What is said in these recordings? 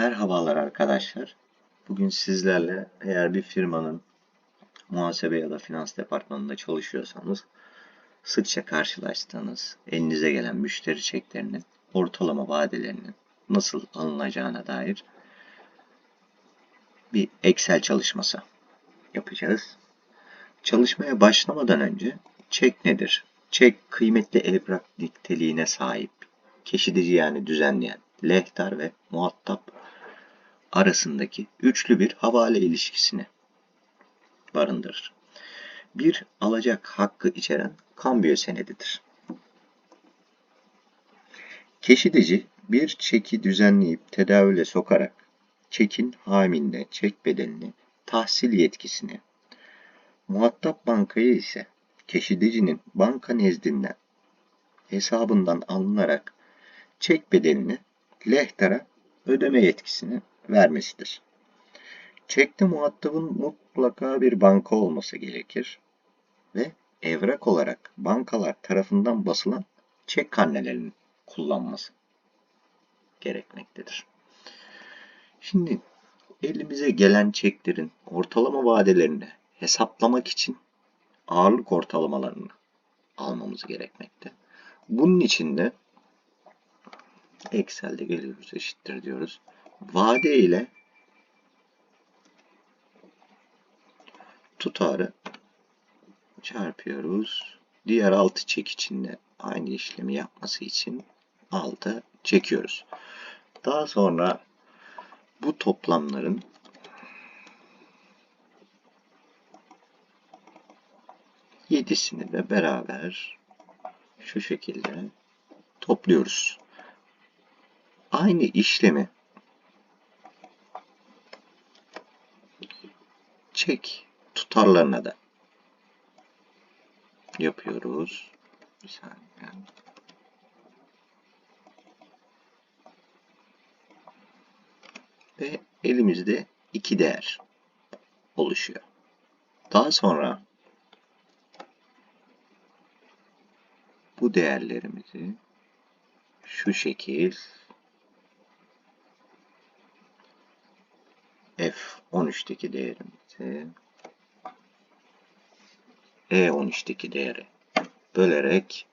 Merhabalar arkadaşlar. Bugün sizlerle eğer bir firmanın muhasebe ya da finans departmanında çalışıyorsanız sıkça karşılaştığınız elinize gelen müşteri çeklerinin ortalama vadelerinin nasıl alınacağına dair bir Excel çalışması yapacağız. Çalışmaya başlamadan önce çek nedir? Çek kıymetli evrak niteliğine sahip, keşidici yani düzenleyen, lehtar ve muhatap arasındaki üçlü bir havale ilişkisini barındırır. Bir alacak hakkı içeren kambiyo senedidir. Keşidici bir çeki düzenleyip tedavüle sokarak çekin haminde çek bedelini, tahsil yetkisini, muhatap bankaya ise keşidicinin banka nezdinden hesabından alınarak çek bedelini lehtara ödeme yetkisini vermesidir. Çekte muhatabın mutlaka bir banka olması gerekir ve evrak olarak bankalar tarafından basılan çek karnelerinin kullanması gerekmektedir. Şimdi elimize gelen çeklerin ortalama vadelerini hesaplamak için ağırlık ortalamalarını almamız gerekmekte. Bunun için de Excel'de geliyoruz eşittir diyoruz. Vade ile tutarı çarpıyoruz. Diğer altı çek içinde aynı işlemi yapması için altı çekiyoruz. Daha sonra bu toplamların yedisini de beraber şu şekilde topluyoruz. Aynı işlemi çek tutarlarına da yapıyoruz. Bir saniye. Ve elimizde iki değer oluşuyor. Daha sonra bu değerlerimizi şu şekil F13'teki değerimizi E13'teki değeri bölerek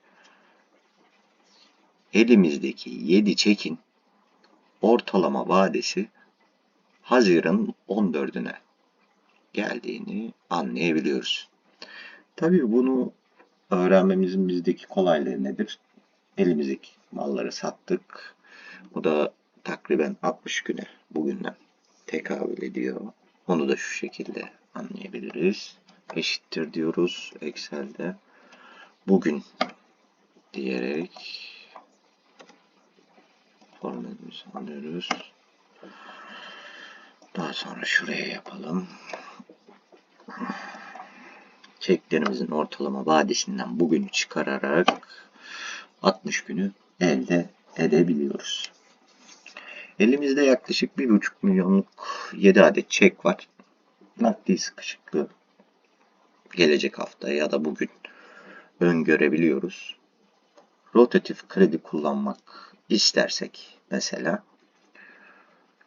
elimizdeki 7 çekin ortalama vadesi Haziran 14'üne geldiğini anlayabiliyoruz. Tabii bunu öğrenmemizin bizdeki kolaylığı nedir? Elimizdeki malları sattık. Bu da takriben 60 güne bugünden tekabül ediyor. Onu da şu şekilde anlayabiliriz. Eşittir diyoruz Excel'de. Bugün diyerek formülümüzü alıyoruz. Daha sonra şuraya yapalım. Çeklerimizin ortalama vadesinden bugünü çıkararak 60 günü elde edebiliyoruz. Elimizde yaklaşık 1,5 milyonluk 7 adet çek var. Nakdi sıkışıklığı gelecek hafta ya da bugün öngörebiliyoruz. Rotatif kredi kullanmak istersek mesela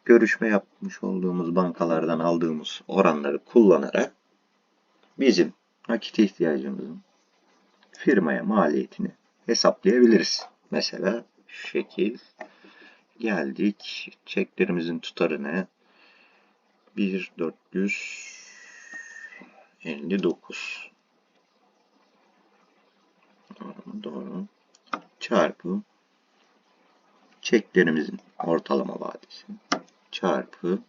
görüşme yapmış olduğumuz bankalardan aldığımız oranları kullanarak bizim nakit ihtiyacımızın firmaya maliyetini hesaplayabiliriz. Mesela şu şekil geldik. Çeklerimizin tutarı ne? 1459 doğru, doğru. Çarpı çeklerimizin ortalama vadesi çarpı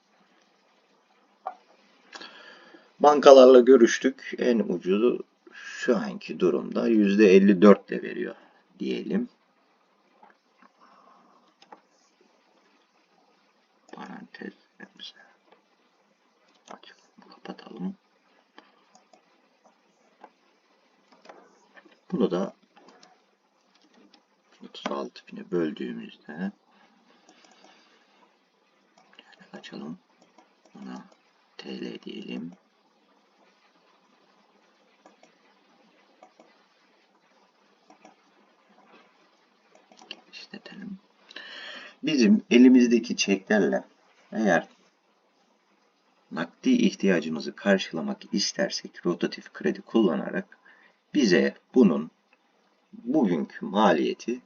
bankalarla görüştük. En ucuzu şu anki durumda %54 ile veriyor diyelim. Kapatalım. Bunu da 36 bine böldüğümüzde açalım. Buna TL diyelim. İşletelim. Bizim elimizdeki çeklerle Eğer nakdi ihtiyacımızı karşılamak istersek rotatif kredi kullanarak bize bunun bugünkü maliyeti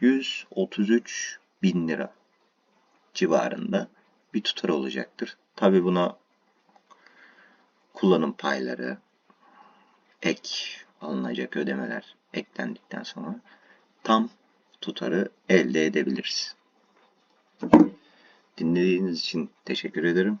133 bin lira civarında bir tutar olacaktır. Tabi buna kullanım payları, ek alınacak ödemeler eklendikten sonra tam tutarı elde edebiliriz. Dinlediğiniz için teşekkür ederim.